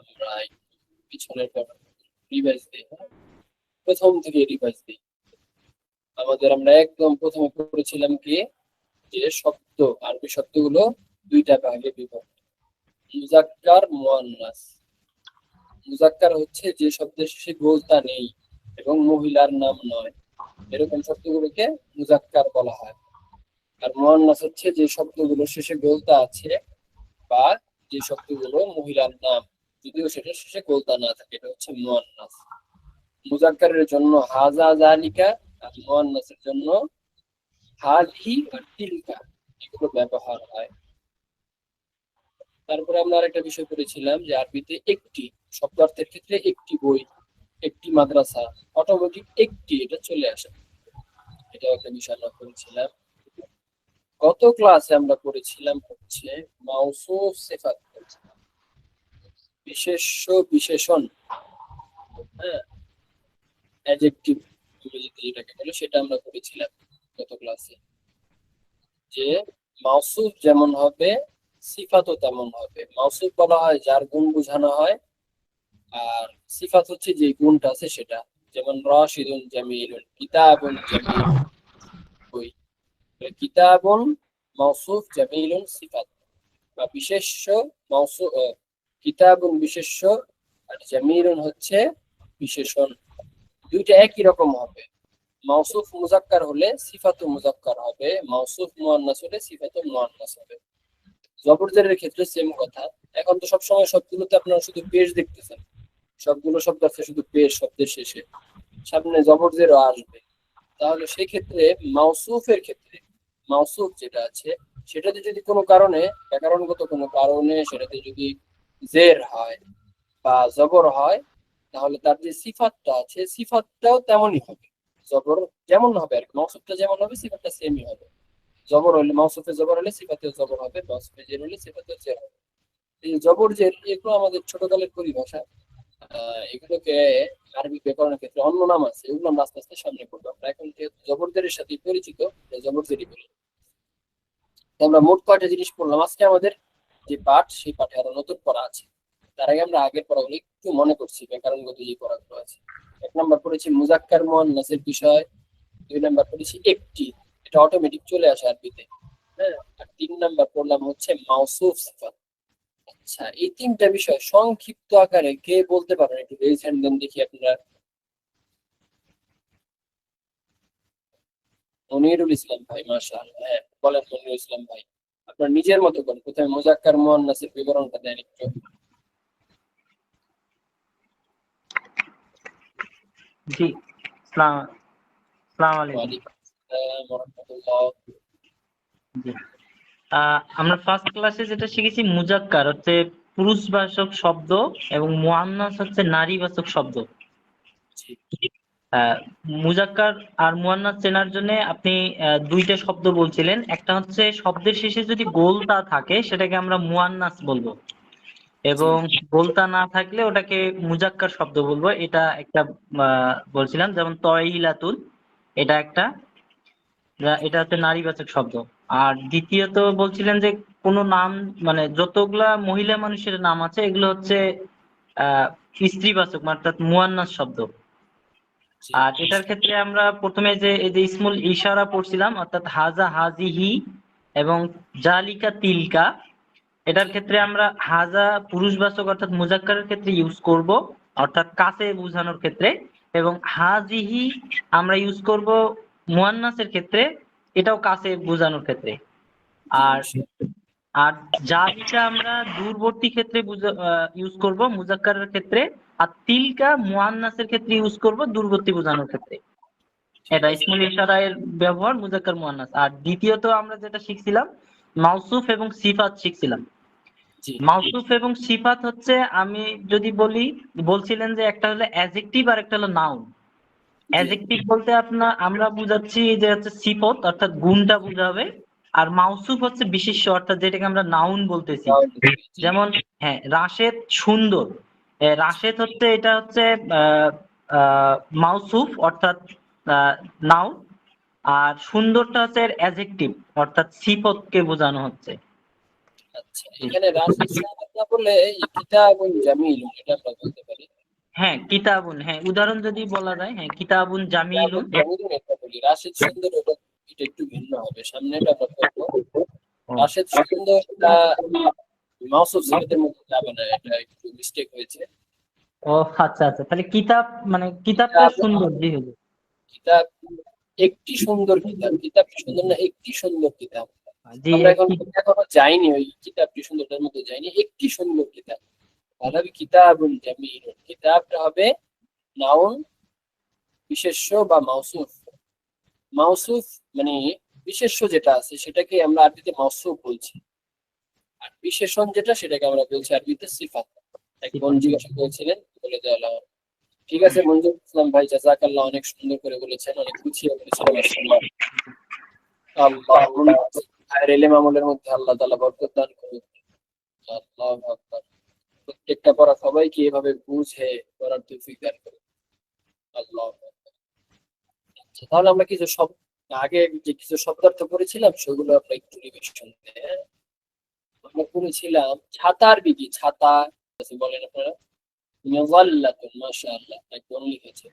আমরা পিছনের রিভাইজ দিই হ্যাঁ? প্রথম থেকে রিভাইজ দিই। আমাদের আমরা একদম প্রথমে কি? যে শব্দ আরবি শব্দগুলো দুইটা ভাগে বিভক্ত। মুজাক্কার, মুয়ান্নাস। মুজাক্কার হচ্ছে যে শব্দের শেষে গোলতা নেই এবং মহিলার নাম নয়। এরকম শব্দগুলোকে মুজাক্কার বলা হয়। আর মুয়ান্নাস হচ্ছে যে শব্দগুলো শেষে গোলতা আছে বা যে শব্দগুলো মহিলার নাম। যদিও সেটা শেষে গোলতা না থাকে, এটা হচ্ছে মুয়ান্নাস। মুজাক্কারের জন্য হাজা জালিকা আর মুয়ান্নাসের জন্য হালহি আর তিলকা, এগুলো ব্যবহার হয়। তারপরে আমরা আরেকটা বিষয় পড়েছিলাম যে আরবিতে একটি শব্দার্থের ক্ষেত্রে একটি বই, একটি মাদ্রাসা, অটোমেটিক একটি, এটা চলে আসে। এটা একটা বিষয় আমরা পড়েছিলাম। গত ক্লাসে আমরা পড়েছিলাম হচ্ছে মাউসুফ সিফাত। বিশেষ্য বিশেষণ। হ্যাঁ? যেটাকে বলে, সেটা আমরা পড়েছিলাম গত ক্লাসে যে যেমন হবে, সিফাতও তেমন হবে। মাউসুফ বলা হয় যার গুণ বোঝানো হয়, আর সিফাত হচ্ছে যে গুণটা আছে সেটা। যেমন রাশিদুন জামিলুন কিতাবুন জামিল বই। কিতাবুন, মাউসুফ, জামিলুন, সিফাত। বা বিশেষ্য মাউসুফ কিতাবুন বিশেষ্য আর জামিলুন হচ্ছে বিশেষণ। দুইটা একই রকম হবে। মাউসুফ মুজাক্কার হলে সিফাতু মুজাক্কার হবে। মাউসুফ মুয়ান্নাস হলে সিফাতু মুয়ান্নাস হবে। জবরজের ক্ষেত্রে সেম কথা। এখন তো সবসময় সবগুলোতে আপনারা শুধু পেশ দেখতেছেন। সবগুলো শব্দ আছে শুধু পেশ শব্দের শেষে। সামনে জবরজেরও আসবে। তাহলে সেই ক্ষেত্রে মাউসুফের ক্ষেত্রে, মাউসুফ যেটা আছে, সেটাতে যদি কোনো কারণে, ব্যাকরণগত কোনো কারণে, সেটাতে যদি জের হয় বা জবর হয়, তাহলে তার যে সিফাতটা আছে, সিফাতটাও তেমনই হবে। জবর যেমন হবে আর কি মাউসুফটা যেমন হবে, সিফাতটা সেমই হবে। জবর হলে মাউসুফে জবর হলে সিফাতেও জবর হবে মাউসুফে জের হলে সিফাতেও জের হবে। এই জবর, জের এগুলো আমাদের ছোটকালের পরিভাষা। এগুলোকে আরবি ব্যাকরণের ক্ষেত্রে অন্য নাম আছে, এগুলো আমরা আস্তে আস্তে সামনে করব আমরা এখন যেহেতু জবরজের সাথে পরিচিত, তাই জবরজেরই বলি। আমরা মোট কয়টা জিনিস পড়লাম? আজকে আমাদের যে পাঠ, সেই পাঠে আরও নতুন পড়া আছে। তার আগে আমরা আগের পড়াগুলো একটু মনে করছি ব্যাকরণগত যে পড়াগুলো আছে। এক নম্বর পড়েছি মুজাক্কার মুয়ান্নাসের বিষয়, দুই নাম্বার পড়েছি একটি, এটা অটোমেটিক চলে আসে আরবিতে। হ্যাঁ আর তিন নাম্বার পড়লাম হচ্ছে মাউসুফ সিফাত। আচ্ছা এই তিনটা বিষয় সংক্ষিপ্ত আকারে কে বলতে পারেন? একটু রেজ হ্যান্ড দেন দেখি আপনারা। মনিরুল ইসলাম ভাই, মাশাআল্লাহ হ্যাঁ বলেন মনিরুল ইসলাম ভাই। আপনার নিজের মতো করেন প্রথমে মুজাক্কার মুয়ান্নাসের বিবরণটা দেন একটু। জি সালাম আলাইকুম। আমরা ফার্স্ট ক্লাসে যেটা শিখেছি মুজাক্কার হচ্ছে পুরুষবাচক শব্দ এবং মুয়ান্নাস হচ্ছে নারীবাচক শব্দ। মুজাক্কার আর মুয়ান্নাস চেনার জন্য আপনি দুইটা শব্দ বলছিলেন। একটা হচ্ছে শব্দের শেষে যদি গোলতা থাকে, সেটাকে আমরা মুয়ান্নাস বলব। এবং গোলতা না থাকলে ওটাকে মুজাক্কার শব্দ বলব। এটা একটা বলছিলাম, যেমন তয়িলাতুল এটা একটা। এটা হচ্ছে নারীবাচক শব্দ। আর দ্বিতীয়ত বলছিলেন যে কোনো নাম মানে যতগুলা মহিলা মানুষের নাম আছে, এগুলো হচ্ছে, আহ, স্ত্রীবাচক মানে অর্থাৎ মুয়ান্নাস শব্দ। আর এটার ক্ষেত্রে আমরা প্রথমে যে এই যে ইসমুল ইশারা পড়ছিলাম অর্থাৎ হাজা হাজিহি এবং জালিকা তিলকা এটার ক্ষেত্রে আমরা হাজা পুরুষবাচক অর্থাৎ মুজাক্কারের ক্ষেত্রে ইউজ করব অর্থাৎ কাছে বোঝানোর ক্ষেত্রে এবং হাজিহি আমরা ইউজ করব মুয়ান্নাসের ক্ষেত্রে এটাও কাছে বোঝানোর ক্ষেত্রে। আর আর জালিকা আমরা দূরবর্তী ক্ষেত্রে ইউজ করব মুজাক্কারের ক্ষেত্রে আর তিলকা মুয়ান্নাসের ক্ষেত্রে ইউজ করব দূরবর্তী বোঝানোর ক্ষেত্রে। এটা ইসমুল ইশারায়ের ব্যবহার মুজাক্কার মুয়ান্নাস আর দ্বিতীয়ত আমরা যেটা শিখছিলাম মাউসুফ এবং সিফাত শিখছিলাম। মাউসুফ এবং সিফাত হচ্ছে আমি যদি বলি বলছিলেন যে একটা হলো অ্যাজেক্টিভ আর একটা হলো নাউন অ্যাজেক্টিভ বলতে আপনার আমরা বুঝাচ্ছি যে হচ্ছে সিফত অর্থাৎ গুণটা বুঝাবে আর মাউসুফ হচ্ছে বিশেষ্য অর্থাৎ যেটাকে আমরা নাউন বলতেছি। যেমন হ্যাঁ রাশেদ সুন্দর। রাশেদ হচ্ছে এটা হচ্ছে মাউসুফ অর্থাৎ নাউন। আর সুন্দরটা হচ্ছে এর অ্যাজেক্টিভ অর্থাৎ সিফতকে বোঝানো হচ্ছে। আচ্ছা এখানে কিতাবুন এটা আমরা বলতে পারি। হ্যাঁ কিতাবুন হ্যাঁ উদাহরণ যদি বলা যায় হ্যাঁ কিতাবুন জামিলুন। রাশেদ সুন্দর এটা একটু ভিন্ন হবে সামনে এটা আমরা করব। রাশেদ সুন্দর এটা মাউসুফ সিলেটের মধ্যে যাবে না এটা একটু মিস্টেক হয়েছে। ও আচ্ছা আচ্ছা। তাহলে কিতাব মানে কিতাবটা সুন্দর জি হুজুর কিতাব একটি সুন্দর কিতাব কিতাবটি সুন্দর না একটি সুন্দর কিতাব? আমরা এখন এখনও যাইনি ওই কিতাবটি সুন্দরটার মধ্যে যাইনি একটি সুন্দর কিতাব। ভালো কিতাবুন জামিলুন। কিতাবটা হবে নাউন বিশেষ্য বা মাউসুফ। মাউসুফ মানে বিশেষ্য যেটা আছে সেটাকে আমরা আরবিতে মাউসুফ বলছি। আর বিশেষণ যেটা সেটাকে আমরা বলছি আরবিতে সিফাত। এক বোন জিজ্ঞাসা করেছিলেন বলে দেওয়া। ঠিক আছে মঞ্জুর ইসলাম ভাই জাজাকাল্লাহ অনেক সুন্দর করে বলেছেন অনেক গুছিয়ে বলেছেন। আল্লাহ আমলের মধ্যে আল্লাহ তাআলা বরকত দান করুন আল্লাহু আকবার। প্রত্যেকটা পড়া সবাইকে এভাবে বুঝে পড়ার তৌফিক দান করুন আল্লাহ আচ্ছা তাহলে আমরা কিছু সব আগে যে কিছু শব্দার্থ করেছিলাম সেগুলো আমরা একটু রিভিশন দেয় আমরা করেছিলাম ছাতার বিকি ছাতা বলেন আপনারা? মেজাল্লাতুন মাশাআল্লাহ লিখেছে।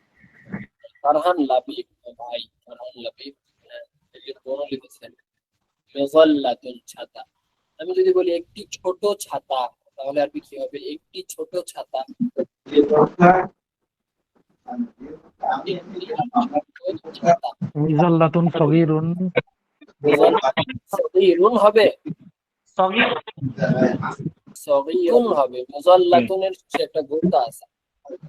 ফারহান লাবিব ভাই ফারহান লাবিব হ্যাঁ, কোন লিখেছেন মেজাল্লাতুন ছাতা। আমি যদি বলি একটি ছোট ছাতা তাহলে আর কি হবে? একটি ছোট ছাতা। একটি ছোট ছাতা মিজাল্লাতুন সগীরুন সগীরুন হবে? সগীর সগীরুন হবে। মুজাল্লাতুনের একটা গোটা আছে।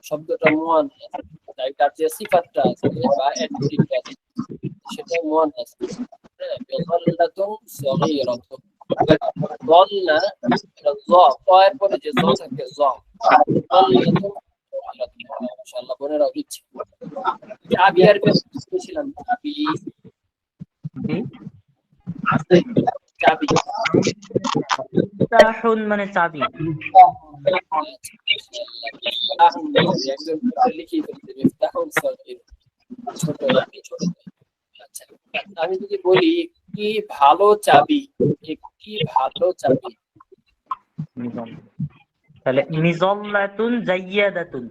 শব্দটা মুয়ান্নাস তাই তার যে সিফাতটা আছে বা অ্যাডজেক্টিভটা আছে সেটা মুয়ান্নাস হ্যাঁ মুজাল্লাতুন সগীরাতুন দল্লা এটা জ কয়ের পরে যে জ থাকে জ। দল্লাতুন সগীরাতুন। মাশাআল্লাহ বোনেরাও দিচ্ছে চাবি আর বলেছিলাম চাবি চাবি। মিফতাহুন মানে চাবি। আমি যদি বলি একটি ভালো চাবি? একটি ভালো চাবি? তাহলে মিজল্লাতুন জাইয়াদাতুন।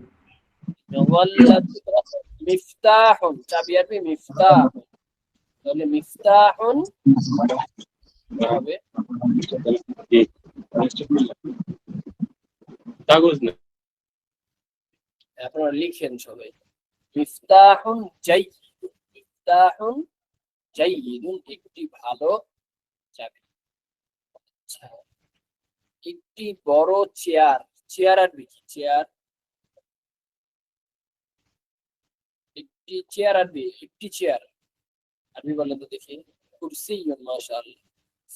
মিফতাহুন। চাবি আরবি মিফতাহুন। তাহলে মিফতাহুন কি আপনারা সবাই। মিফতাহুন জাইয়িদুন মিফতাহুন জাইয়িদুন একটি ভালো চাবি আচ্ছা একটি বড় চেয়ার। চেয়ার আর কি চেয়ার। একটি চেয়ার আরবি একটি চেয়ার। আরবি বলেন তো দেখি। কুরসি মাশাআল্লাহ।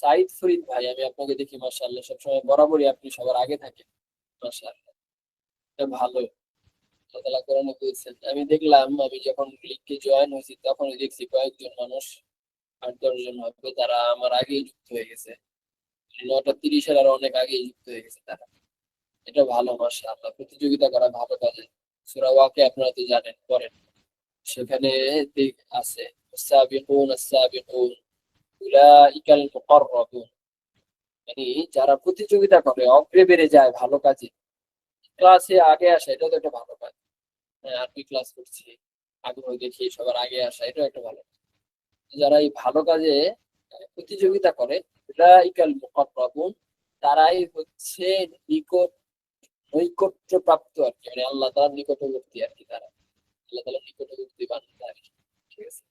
সাইদ ফরিদ ভাই, আমি আপনাকে দেখি মাসাল্লাহ সবসময় বরাবরই আপনি সবার আগে থাকেন। মাসাল্লাহ ভালো। আমি দেখলাম, আমি যখন লিগকে জয়েন হয়েছি তখন দেখছি কয়েকজন মানুষ, আট দশজন হবে, তারা আমার আগে যুক্ত হয়ে গেছে। মানে নটা তিরিশের আরও অনেক আগেই যুক্ত হয়ে গেছে তারা। এটা ভালো মাসাল্লাহ প্রতিযোগিতা করা ভালো কাজে। সুরা ওয়াকে আপনারা তো জানেন করেন সেখানে আছে সাবিকুন সাবিকুন উলাইকাল মানে যারা প্রতিযোগিতা করে, অগ্রে বেড়ে যায় ভালো কাজে ক্লাসে আগে আসা, এটাও তো একটা ভালো কাজ। হ্যাঁ, আর কি ক্লাস করছি, আগ্রহ দেখিয়ে সবার আগে আসা, এটাও একটা ভালো কাজ। যারা এই ভালো কাজে প্রতিযোগিতা করে উলাইকাল মুকাররাবুন, তারাই হচ্ছে নিকট নৈকট্য প্রাপ্ত আর কি। মানে আল্লাহ তালার নিকটবর্তী আর কি তারা। আল্লাহ তালার নিকটবর্তী বান্ধব আর কি ঠিক আছে?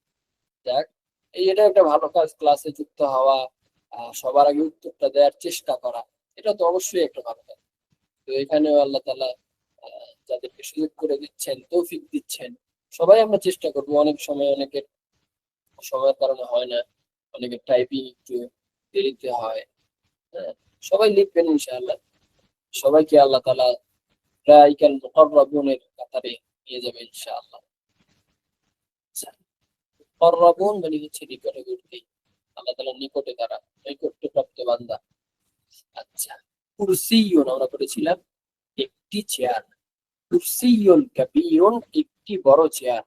যাক এটা একটা ভালো কাজ ক্লাসে যুক্ত হওয়া সবার আগে উত্তরটা দেওয়ার চেষ্টা করা এটা তো অবশ্যই একটা ভালো কাজ। তো এখানেও আল্লাহ আহ, যাদেরকে সুযোগ করে দিচ্ছেন তৌফিক দিচ্ছেন সবাই আমরা চেষ্টা করব। অনেক সময় অনেকের সময়ের কারণে হয় না অনেকের টাইপিং একটু দেরিতে হয় হ্যাঁ সবাই লিখবেন ইনশাআল্লাহ। সবাইকে আল্লাহ তাআলা রাইকাল মুকাররাবুনের কাতারে নিয়ে যাবে ইনশাআল্লাহ। মানে হচ্ছে আল্লাহ তালার নিকটে তারা বান্দা। আচ্ছা কুরসিয়ন, আমরা পড়েছিলাম একটি চেয়ার। কুরসিয়ন কাপিয়ন একটি বড় চেয়ার।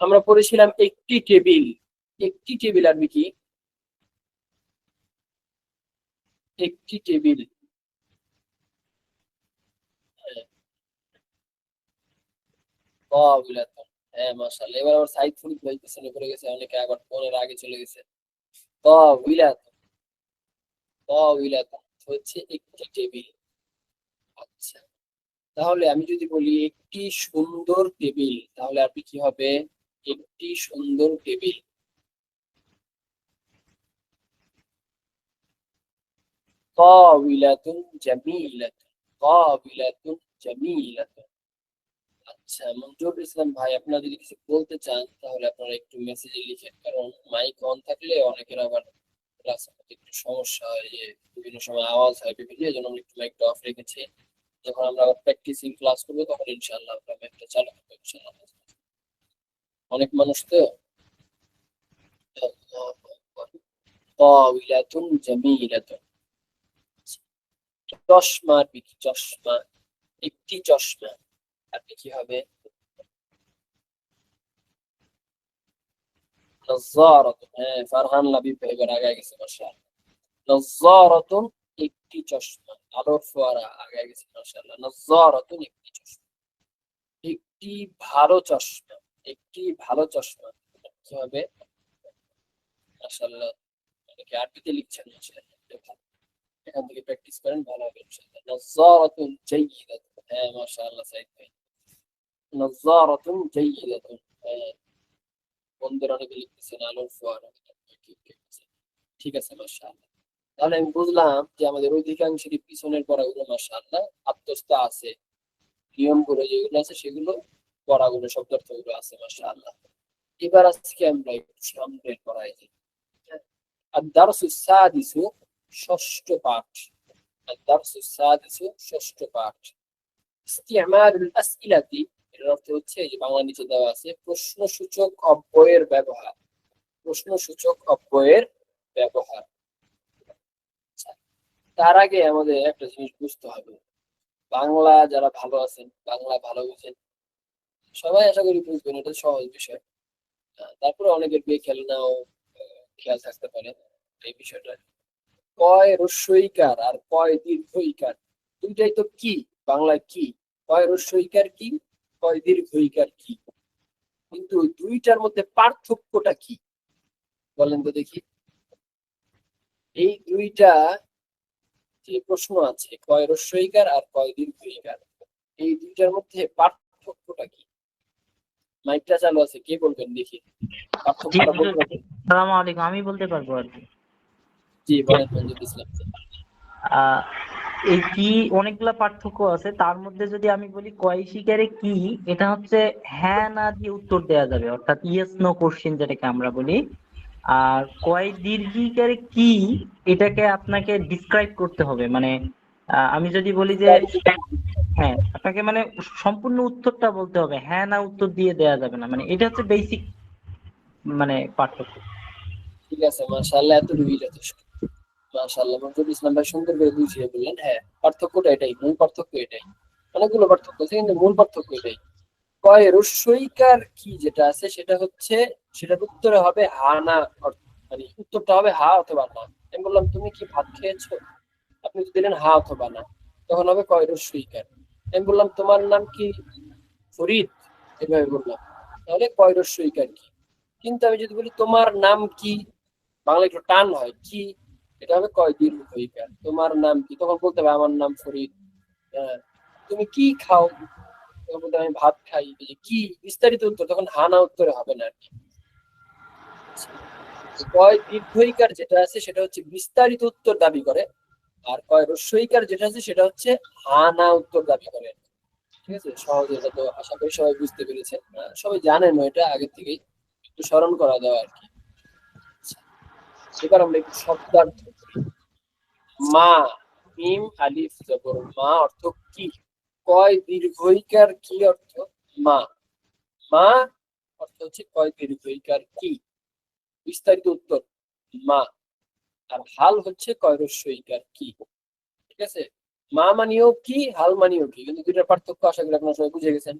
আমরা পড়েছিলাম একটি টেবিল। একটি টেবিল আরবি কি? একটি টেবিল। হ্যাঁ। হ্যাঁ মাশাআল্লাহ। এবার আবার সাইদ ফরিদ ভাই পিছনে পড়ে গেছে, অনেকে আবার ফোনের আগে চলে গেছে। তাবিলাতুন তাবিলাতুন হচ্ছে একটি টেবিল। আচ্ছা তাহলে আমি যদি বলি একটি সুন্দর টেবিল, তাহলে আপনি কি হবে? একটি সুন্দর টেবিল। তাবিলাতুন জামিলাতুন তাবিলাতুন জামিলাতুন। আচ্ছা মঞ্জুরুল ইসলাম ভাই, আপনারা যদি কিছু বলতে চান, তাহলে আপনারা একটু মেসেজে লিখেন। কারণ মাইক অন থাকলে অনেকের আবার ক্লাসের একটু সমস্যা হয়, যে বিভিন্ন সময় আওয়াজ হয় বিভিন্ন, এই জন্য একটু মাইকটা অফ রেখেছি। যখন আমরা প্র্যাকটিসিং ক্লাস করব, তখন ইনশাআল্লাহ আমরা মাইকটা চালু করব, ইনশাআল্লাহ। অনেক মানুষ তো? তাবিলাতুন জামিলাতুন। চশমা চশমা, একটি চশমা। আপনি কি হবে? ফারহান লাবিব এবার আগে গেছে, মাশাআল্লাহ। নজ্জারাতুন একটি চশমা, আলোর ফোয়ারা আগে গেছে, মাশাআল্লাহ। নজ্জারাতুন একটি চশমা। একটি ভালো চশমা, একটি ভালো চশমা। কি হবে? মাশাআল্লাহ অনেকে আরবিতে লিখছেন? মাশাআল্লাহ এখান থেকে প্র্যাকটিস করেন, ভালো হবে, ইনশাআল্লাহ। নজ্জারাতুন জাইয়িদাতুন হ্যাঁ মাশাআল্লাহ, সাইদ ভাই। নজ্জারাতুন জাইয়িদাতুন হ্যাঁ বন্ধুরা অনেকে লিখতেছেন আলোর ফোয়ারা ঠিক ঠিক আছে। ঠিক আছে মাশাআল্লাহ তাহলে আমি বুঝলাম যে আমাদের অধিকাংশেরই পিছনের পড়াগুলো মাশাআল্লাহ আত্মস্থ আছে নিয়মগুলো যেগুলো আছে সেগুলো পড়াগুলো শব্দার্থগুলো আছে মাশাআল্লাহ এবার আজকে আমরা একটু সামনের পড়ায় যাই الدرس السادس ষষ্ঠ পাঠ الدرس السادس ষষ্ঠ পাঠ استعمال الأسئلة এর অর্থ হচ্ছে এই যে বাংলা নিচে দেওয়া আছে প্রশ্নসূচক অব্যয়ের ব্যবহার। প্রশ্নসূচক অব্যয়ের ব্যবহার। আচ্ছা, তার আগে আমাদের একটা জিনিস বুঝতে হবে। বাংলা যারা ভালো আছেন বাংলা ভালো বুঝেন সবাই আশা করি বুঝবেন এটা সহজ বিষয়। তারপরে অনেকের বেখেল নাও আহ, খেয়াল থাকতে পারে এই বিষয়টা। কয় রস্যইকার আর কয় দীর্ঘইকার? দুইটাই তো কি? বাংলায় কি? কয় রস্যইকার কি? কয় দীর্ঘইকার কি? কিন্তু দুইটার মধ্যে পার্থক্যটা কি? বলেন তো দেখি। এই দুইটা যে প্রশ্ন আছে কয় রস্যইকার আর কয় দীর্ঘইকার এই দুইটার মধ্যে পার্থক্যটা কি? মাইকটা চালু আছে কে বলবেন দেখি? পার্থক্যটা আলাইকুম আমি বলতে পারব আর কি। জি বলেন মঞ্জুর ইসলাম আহ, এই কি অনেকগুলা পার্থক্য আছে। তার মধ্যে যদি আমি বলি কয় শিকারে কি, এটা হচ্ছে হ্যাঁ না দিয়ে উত্তর দেওয়া যাবে। অর্থাৎ ইয়েস নো কোশ্চেন যেটাকে আমরা বলি। আর কয় দীর্ঘিকারে কি, এটাকে আপনাকে ডিসক্রাইব করতে হবে। মানে আমি যদি বলি যে হ্যাঁ আপনাকে মানে সম্পূর্ণ উত্তরটা বলতে হবে। হ্যাঁ না উত্তর দিয়ে দেওয়া যাবে না। মানে এটা হচ্ছে বেসিক মানে পার্থক্য। ঠিক আছে, মাশাআল্লাহ, এতটুকুই যথেষ্ট। মাশাআল্লাহ মঞ্জুর ইসলাম ভাই সুন্দর করে বুঝিয়ে বললেন হ্যাঁ পার্থক্যটা এটাই, মূল পার্থক্য এটাই, অনেকগুলো পার্থক্য আছে, কিন্তু মূল পার্থক্য এটাই। কয় রস্যইকার কি যেটা আছে, সেটা হচ্ছে, সেটার উত্তরে হবে হা না মানে উত্তরটা হবে হা অথবা না। আমি বললাম, তুমি কি ভাত খেয়েছো? আপনি যদি দিলেন হা অথবা না, তখন হবে কয় রস্যইকার আমি বললাম, তোমার নাম কি? ফরিদ, এভাবে বললাম। তাহলে কয় রস্যইকার কি? কিন্তু আমি যদি বলি, তোমার নাম কি? বাংলা একটু টান হয়, কি? এটা হবে কয় দীর্ঘইকার তোমার নাম কি? তখন বলতে হবে আমার নাম ফরিদ। হ্যাঁ। তুমি কি খাও? তখন বলতে আমি ভাত খাই। কি? বিস্তারিত উত্তর। তখন হানা উত্তরে হবে না আর কয় দীর্ঘইকার যেটা আছে সেটা হচ্ছে বিস্তারিত উত্তর দাবি করে। আর কয় রস্যইকার যেটা আছে সেটা হচ্ছে হানা উত্তর দাবি করে। ঠিক আছে? সহজে এটা তো আশা করি সবাই বুঝতে পেরেছেন আহ, সবাই জানেন এটা আগের থেকেই। একটু স্মরণ করা দেওয়া আর কি এবার আমরা একটু শব্দার্থ মা, মিম, আলিফ, জবর। মা অর্থ কি? কয় দীর্ঘইকার কি অর্থ? মা। মা অর্থ হচ্ছে কয় দীর্ঘইকার কি? বিস্তারিত উত্তর, মা। আর হাল হচ্ছে কয় রস্যইকার কি? ঠিক আছে? মা মানিও কি, হাল মানিও কি? কিন্তু দুইটার পার্থক্য আশা করি আপনারা সবাই বুঝে গেছেন।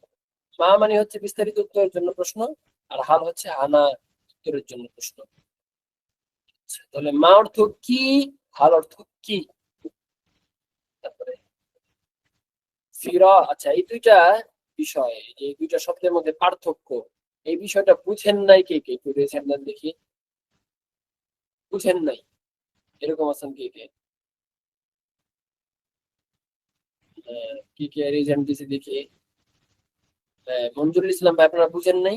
মা মানে হচ্ছে বিস্তারিত উত্তরের জন্য প্রশ্ন, আর হাল হচ্ছে হানা উত্তরের জন্য প্রশ্ন। তাহলে মা অর্থ কি হাল অর্থ কি? তারপরে আচ্ছা এই দুইটা বিষয় যে দুইটা শব্দের মধ্যে পার্থক্য এই বিষয়টা বুঝেন নাই কে কে? একটু রেজেন দেন দেখি। বুঝেন নাই এরকম আছেন কে কে? কি কে রেজেন্ট দিছে দেখি। আহ, মঞ্জুরুল ইসলাম ভাই আপনারা বুঝেন নাই?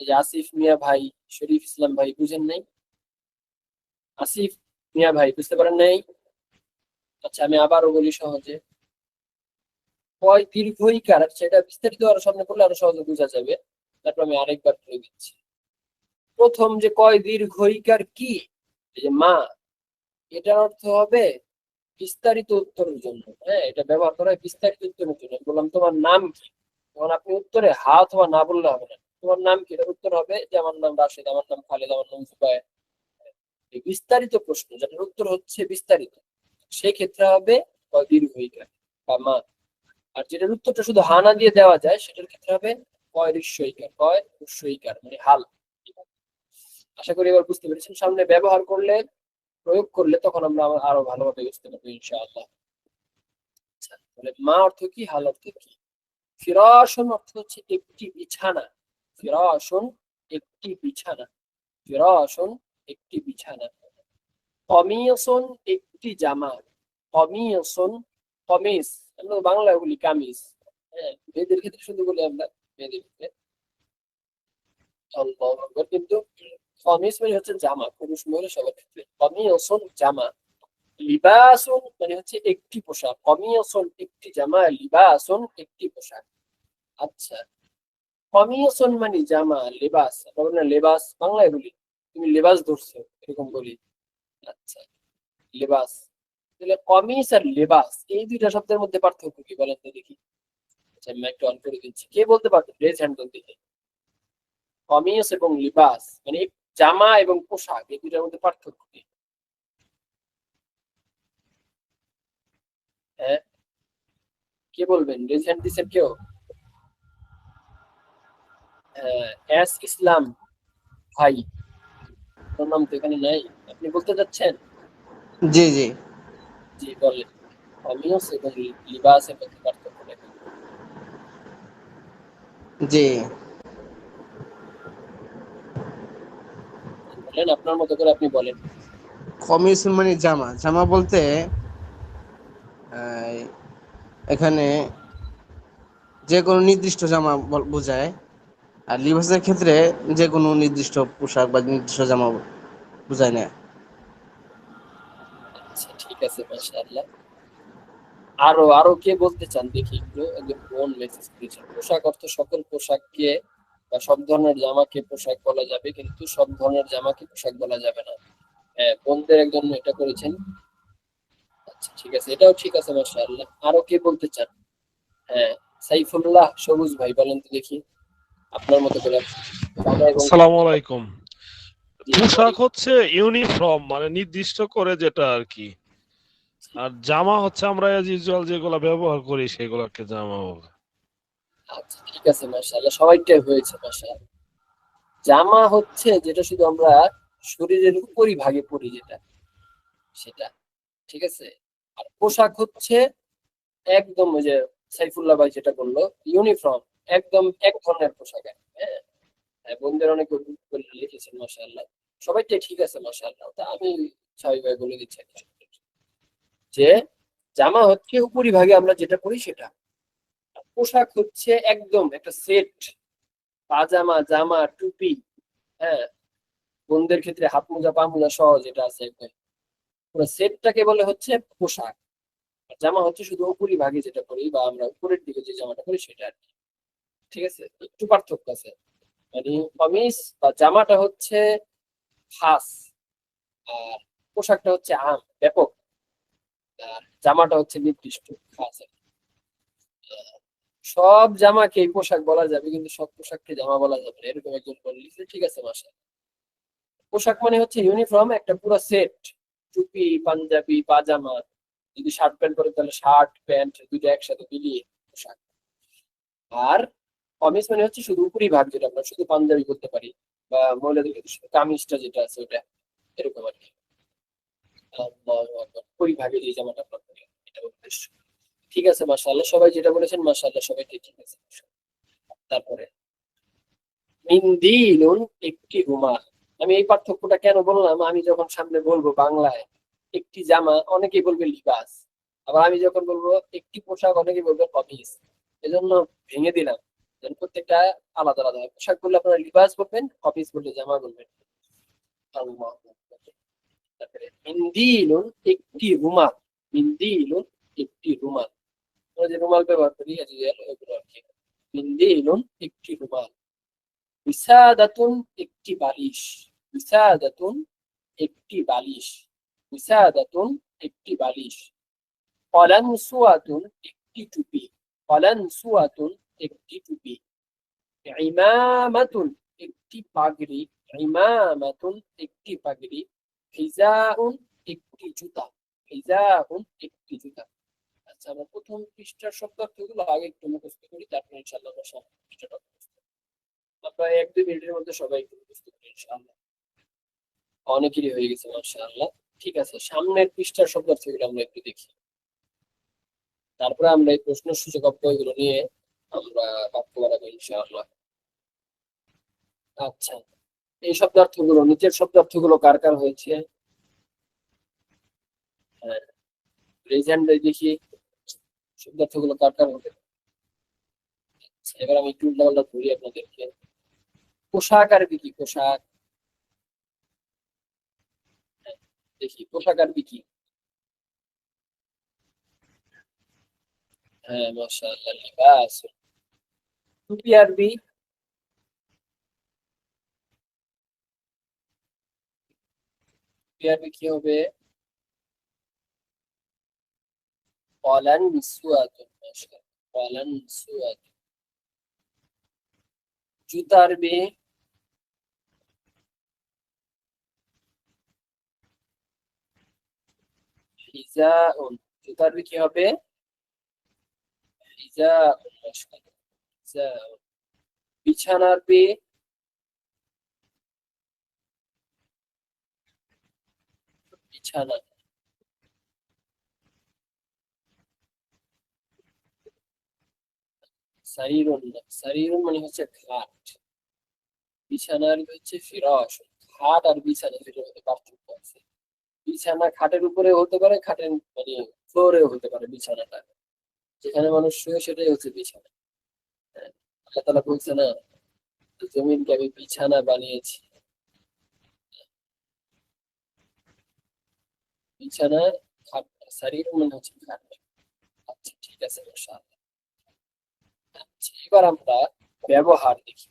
আসিফ মিয়া ভাই শরীফ ইসলাম ভাই বুঝেন নাই? আসিফ মিয়া ভাই, বুঝতে পারেন নাই? আচ্ছা আমি আবারও বলি সহজে। কয় দীর্ঘইকার সেটা বিস্তারিত আরও সামনে করলে আরও সহজে বোঝা যাবে। তারপর আমি আরেকবার বলে দিচ্ছি প্রথম যে কয় দীর্ঘইকার কি? এই যে মা, এটার অর্থ হবে বিস্তারিত উত্তরের জন্য। হ্যাঁ এটা ব্যবহার করা হয় বিস্তারিত উত্তরের জন্য। বললাম, তোমার নাম কি? তখন আপনি উত্তরে হা অথবা না বললে হবে না। তোমার নাম কি? এটার উত্তর হবে যে, আমার নাম রাশেদ, আমার নাম খালেদ, আমার নাম জুবায়ের। বিস্তারিত প্রশ্ন যেটার উত্তর হচ্ছে বিস্তারিত সেই ক্ষেত্রে হবে দীর্ঘইকার বা মা। আর যেটার উত্তরটা শুধু হানা দিয়ে দেওয়া যায় সেটার ক্ষেত্রে হবে কয় ঋস্বইকার কয় উৎসইকার মানে হাল। আশা করি এবার বুঝতে পেরেছেন। সামনে ব্যবহার করলে প্রয়োগ করলে তখন আমরা আরও ভালোভাবে বুঝতে পারব ইনশাআল্লাহ। আচ্ছা, তাহলে মা অর্থ কি হাল অর্থ কি? ফিরাসন অর্থ হচ্ছে একটি বিছানা। ফিরাসন একটি বিছানা। ফিরাসন একটি বিছানা। কমিয়সন একটি জামা। কমিয়সন কমিস আমরা বাংলায় বলি কামিজ। হ্যাঁ মেয়েদের ক্ষেত্রে শুধু বলি আমরা মেয়েদের ক্ষেত্রে। কিন্তু কমিস মানে হচ্ছে জামা, পুরুষ মহিলা সবার ক্ষেত্রে। কমিয়সন জামা। লিবাসন মানে হচ্ছে একটি পোশাক। কমিয়সন একটি জামা, লিবাসন একটি পোশাক। আচ্ছা কমিয়সন মানে জামা, লেবাস। আমরা লেবাস, বাংলায় বলি তুমি লেবাস ধরছো, এরকম বলি আচ্ছা লেবাস। তাহলে কমিস আর লেবাস, এই দুইটা শব্দের মধ্যে পার্থক্য কি বলেন তো দেখি। আচ্ছা আমি একটু অন করে দিচ্ছি। কে বলতে পারবেন রেজ হ্যান্ড দেখে কমিস এবং লিবাস মানে জামা এবং পোশাক, এই দুইটার মধ্যে পার্থক্য কি? হ্যাঁ? কে বলবেন? রেজ হ্যান্ড দিচ্ছেন কেউ? এস ইসলাম ভাই। নাম তো এখানে নাই। আপনি বলতে জি জি। জি বলেন। কমিউস এবং লিবাসের মধ্যে পার্থক্য? জি। বলেন আপনার মতো করে আপনি বলেন। কমিস মানে জামা। জামা বলতে আহ, এখানে যে কোনো নির্দিষ্ট জামা বোঝায়। আর লিবাসের ক্ষেত্রে যে কোনো নির্দিষ্ট পোশাক বা নির্দিষ্ট জামা বোঝায় না আচ্ছা ঠিক আছে, মাশাআল্লাহ। আরও আরও কে বলতে চান? দেখি একটু একজন মেসেজ করেছেন। পোশাক অর্থ সকল পোশাককে বা সব ধরনের জামাকে পোশাক বলা যাবে, কিন্তু সব ধরনের জামাকে পোশাক বলা যাবে না। হ্যাঁ বোনদের একজন এটা করেছেন। আচ্ছা ঠিক আছে, এটাও ঠিক আছে, মাশাআল্লাহ। আরও কে বলতে চান? হ্যাঁ সাইফুল্লাহ সবুজ ভাই, বলেন তো দেখি। আপনার মতো করে। জামা আসসালামু আলাইকুম। পোশাক হচ্ছে ইউনিফর্ম মানে নির্দিষ্ট করে যেটা আর কি। আর জামা হচ্ছে আমরা ইউজুয়াল যেগুলো ব্যবহার করি সেগুলোকে জামা বলে। আচ্ছা ঠিক আছে মাশাআল্লাহ সবাইটাই হয়েছে মাশাআল্লাহ। জামা হচ্ছে যেটা শুধু আমরা শরীরের উপরই ভাগে পরি যেটা সেটা ঠিক আছে? আর পোশাক হচ্ছে একদম ওই যে সাইফুল্লাহ ভাই যেটা বলল ইউনিফর্ম। একদম এক ধরনের পোশাক হ্যাঁ? বোনদের অনেকে লিখেছেন, মাশাআল্লাহ। সবাইটাই ঠিক আছে, মাশাআল্লাহ। তা আমি স্বাভাবিকভাবে বলে দিচ্ছি যে জামা হচ্ছে উপরিভাগে আমরা যেটা পরি সেটা। পোশাক হচ্ছে একদম একটা সেট। পাজামা, জামা, টুপি হ্যাঁ? বোনদের ক্ষেত্রে হাত মোজা পা মোজা সহ যেটা আছে পুরো সেটটাকে বলে হচ্ছে পোশাক। জামা হচ্ছে শুধু উপরি ভাগে যেটা পরি বা আমরা উপরের দিকে যে জামাটা পরি সেটা আর কি। ঠিক আছে? একটু পার্থক্য আছে। মানে কমিস বা জামাটা হচ্ছে খাস আর পোশাকটা হচ্ছে আম, ব্যাপক। আর জামাটা হচ্ছে নির্দিষ্ট খাস সব জামাকে পোশাক বলা যাবে, কিন্তু সব পোশাককে জামা বলা যাবে না। এরকম একজন বললি ঠিক আছে মাসা পোশাক মানে হচ্ছে ইউনিফর্ম, একটা পুরো সেট। টুপি, পাঞ্জাবি, পাজামা, যদি শার্ট প্যান্ট করে তাহলে শার্ট, প্যান্ট, দুইটা একসাথে মিলিয়ে পোশাক। আর কমিজ মানে হচ্ছে শুধু উপরি ভাগ যেটা আমরা শুধু পাঞ্জাবি করতে পারি বা মহিলাদের ক্ষেত্রে কামিজটা যেটা আছে ওটা, এরকম আর কি। আল্লাহু আকবার। উপরি ভাগে যে জামাটা আমরা পরি এটা উদ্দেশ্য ঠিক আছে, মাশাআল্লাহ। সবাই যেটা বলেছেন, মাশাআল্লাহ সবাই ঠিক আছে। তারপরে মিন্দিলুন একটি রুমাল আমি এই পার্থক্যটা কেন বললাম? আমি যখন সামনে বলব বাংলায়, একটি জামা, অনেকেই বলবে লিবাস। আবার আমি যখন বলব একটি পোশাক, অনেকেই বলবে কমিজ। এজন্য ভেঙে দিলাম। প্রত্যেকটা আলাদা আলাদা। পোশাক বললে আপনারা লিবাস বলবেন কমিজ বললে জামা বলবেন তারপরে একটি রুমাল। মিন্দিলুন একটি রুমাল। আমরা যে রুমাল ব্যবহার করি ওগুলো আর কি। মিন্দিলুন একটি রুমাল। উসাদাতুন একটি বালিশ। উসাদাতুন একটি বালিশ। উসাদাতুন একটি বালিশ। কলানসুয়াতুন একটি টুপি। কলানসুয়াতুন একটি টুপি। ইমামাতুন একটি পাগড়ি। ইমামাতুন একটি পাগড়ি। একটি জুতা। হিজাউন একটি জুতা। আচ্ছা আমরা প্রথম পৃষ্ঠার শব্দার্থগুলো আগে একটু মুখস্থ করি, তারপর ইনশাআল্লাহ আমরা সব পৃষ্ঠাটা এক দুই মিনিটের মধ্যে সবাই একটু মুখস্থ করি, ইনশাআল্লাহ। অনেকেরই হয়ে গেছে, মাশাআল্লাহ। ঠিক আছে, সামনের পৃষ্ঠার শব্দার্থগুলো আমরা একটু দেখি। তারপরে আমরা এই প্রশ্ন সূচক অব্যয়গুলো নিয়ে আমরা বাক্য বানাবো ইনশাআল্লাহ। আচ্ছা এই শব্দার্থগুলো নিচের শব্দার্থগুলো কার কার হয়েছে? হ্যাঁ প্রেজেন্ট দেখি শব্দার্থগুলো কার কার হবে? আচ্ছা, এবার আমি একটু উল্টাপাল্টা ধরি আপনাদেরকে। পোশাক আরবি কি পোশাক? হ্যাঁ, দেখি পোশাক আরবি কি? হ্যাঁ মাশাআল্লাহ লিবাস। টুপি আরবি আরবি কি হবে? কলান মাশাআল্লাহ কলান সুয়াতুন জুতা আরবি হিজাউন জুতা আরবি কি হবে? হিজাউন মাশাআল্লাহ হিজাউন বিছানা। মানে হচ্ছে খাট বিছানার হচ্ছে খাট আর বিছানা পার্থক্য আছে। বিছানা খাটের উপরে হতে পারে খাটের মানে ফ্লোরেও হতে পারে বিছানাটা। যেখানে মানুষ শুয়ে সেটাই হচ্ছে বিছানা। আল্লাহ তালা বলছে না জমিনকে আমি বিছানা বানিয়েছি। বিছানা শরীর মানে হচ্ছে আচ্ছা ঠিক আছে আচ্ছা এবার আমরা ব্যবহার দেখি।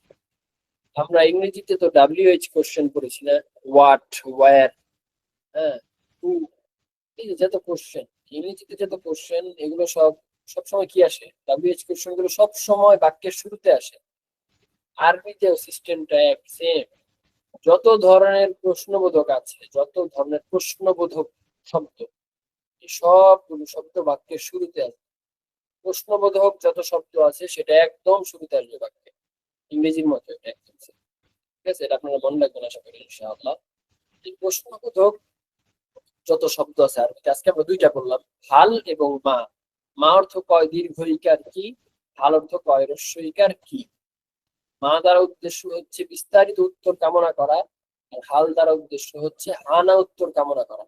আমরা ইংরেজিতে তো ডাব্লিউএইচ কোশ্চেন করেছি না হোয়াট ওয়্যার হ্যাঁ হু যত কোশ্চেন ইংরেজিতে যত কোশ্চেন এগুলো সব সব সময় কি আসে? ডাব্লিউএইচ কোশ্চেনগুলো সব সময় বাক্যের শুরুতে আসে। আরবিতেও সিস্টেমটা এক সেম যত ধরনের প্রশ্নবোধক আছে, যত ধরনের প্রশ্নবোধক শব্দ এই সবগুলো শব্দ বাক্যের শুরুতে আসে। প্রশ্নবোধক যত শব্দ আছে, সেটা একদম শুরুতে আসবে বাক্যে। ইংরেজির মতো এটা একদম ঠিক আছে? এটা আপনারা মনে রাখবেন, আশা করি, ইনশাআল্লাহ। এই প্রশ্নবোধক যত শব্দ আছে, আরবিতে, আজকে আমরা দুইটা করলাম হাল এবং মা। মা অর্থ কয় দীর্ঘ ইকার কি? হাল অর্থ কয় রস্য ইকার কি? মা দ্বারা উদ্দেশ্য হচ্ছে বিস্তারিত উত্তর কামনা করা আর হাল দ্বারা উদ্দেশ্য হচ্ছে আনা উত্তর কামনা করা।